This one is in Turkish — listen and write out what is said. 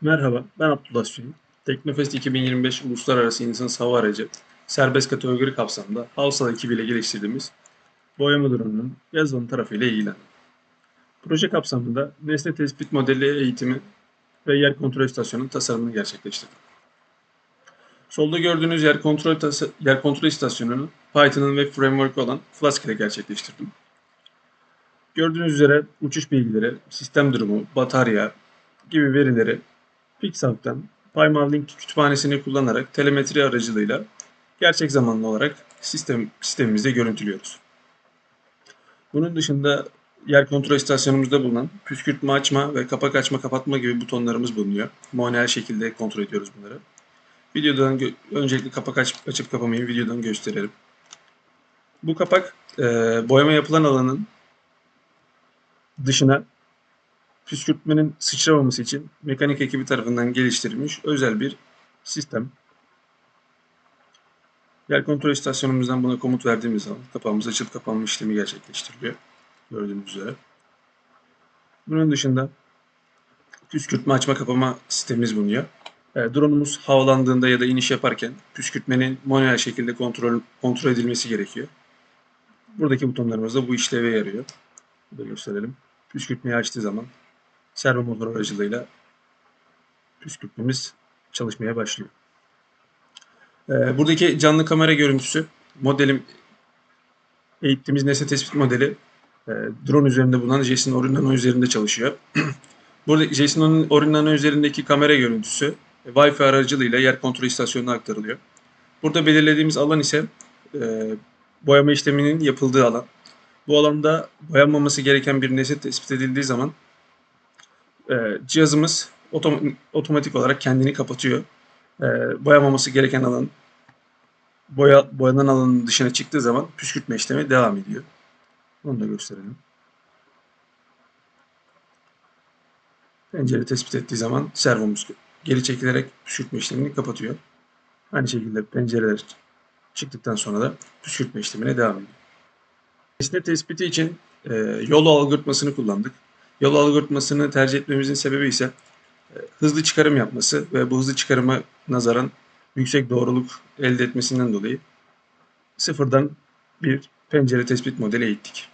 Merhaba, ben Abdullah Süleyman. Teknofest 2025 Uluslararası İnsan Hava Aracı serbest kategori kapsamında Havsal ekibiyle geliştirdiğimiz boyama drone'unun yazılım tarafıyla ilgilendim. Proje kapsamında nesne tespit modeli eğitimi ve yer kontrol istasyonunun tasarımını gerçekleştirdim. Solda gördüğünüz yer kontrol, yer kontrol istasyonunu Python'ın web framework'ü olan Flask ile gerçekleştirdim. Gördüğünüz üzere uçuş bilgileri, sistem durumu, batarya gibi verileri Pixar'dan PyMarlink kütüphanesini kullanarak telemetri aracılığıyla gerçek zamanlı olarak sistem sistemimizde görüntülüyoruz. Bunun dışında yer kontrol istasyonumuzda bulunan püskürtme açma ve kapak açma kapatma gibi butonlarımız bulunuyor. Manuel şekilde kontrol ediyoruz bunları. Videodan öncelikle kapak aç- açıp kapamayı videodan gösterelim. Bu kapak e, boyama yapılan alanın dışına püskürtmenin sıçramaması için mekanik ekibi tarafından geliştirilmiş özel bir sistem. Yer kontrol istasyonumuzdan buna komut verdiğimiz zaman kapağımız açılıp kapanma işlemi gerçekleştiriliyor. Gördüğünüz üzere. Bunun dışında püskürtme açma kapama sistemimiz bulunuyor. E, drone'umuz havalandığında ya da iniş yaparken püskürtmenin manuel şekilde kontrol kontrol edilmesi gerekiyor. Buradaki butonlarımız da bu işleve yarıyor. Burada gösterelim. Püskürtmeyi açtığı zaman servo motor aracılığıyla püskürtmemiz çalışmaya başlıyor. Ee, buradaki canlı kamera görüntüsü modelim eğittiğimiz nesne tespit modeli e, drone üzerinde bulunan JSON Orinano üzerinde çalışıyor. Burada JSON Orinano üzerindeki kamera görüntüsü e, Wi-Fi aracılığıyla yer kontrol istasyonuna aktarılıyor. Burada belirlediğimiz alan ise e, boyama işleminin yapıldığı alan. Bu alanda boyanmaması gereken bir nesne tespit edildiği zaman e, cihazımız otom- otomatik olarak kendini kapatıyor. E, boyamaması gereken alan boya boyanan alanın dışına çıktığı zaman püskürtme işlemi devam ediyor. Onu da gösterelim. Pencere tespit ettiği zaman servomuz geri çekilerek püskürtme işlemini kapatıyor. Aynı şekilde pencereler çıktıktan sonra da püskürtme işlemine devam ediyor. Nesne tespiti için e, yol algoritmasını kullandık. Yol algoritmasını tercih etmemizin sebebi ise e, hızlı çıkarım yapması ve bu hızlı çıkarıma nazaran yüksek doğruluk elde etmesinden dolayı sıfırdan bir pencere tespit modeli eğittik.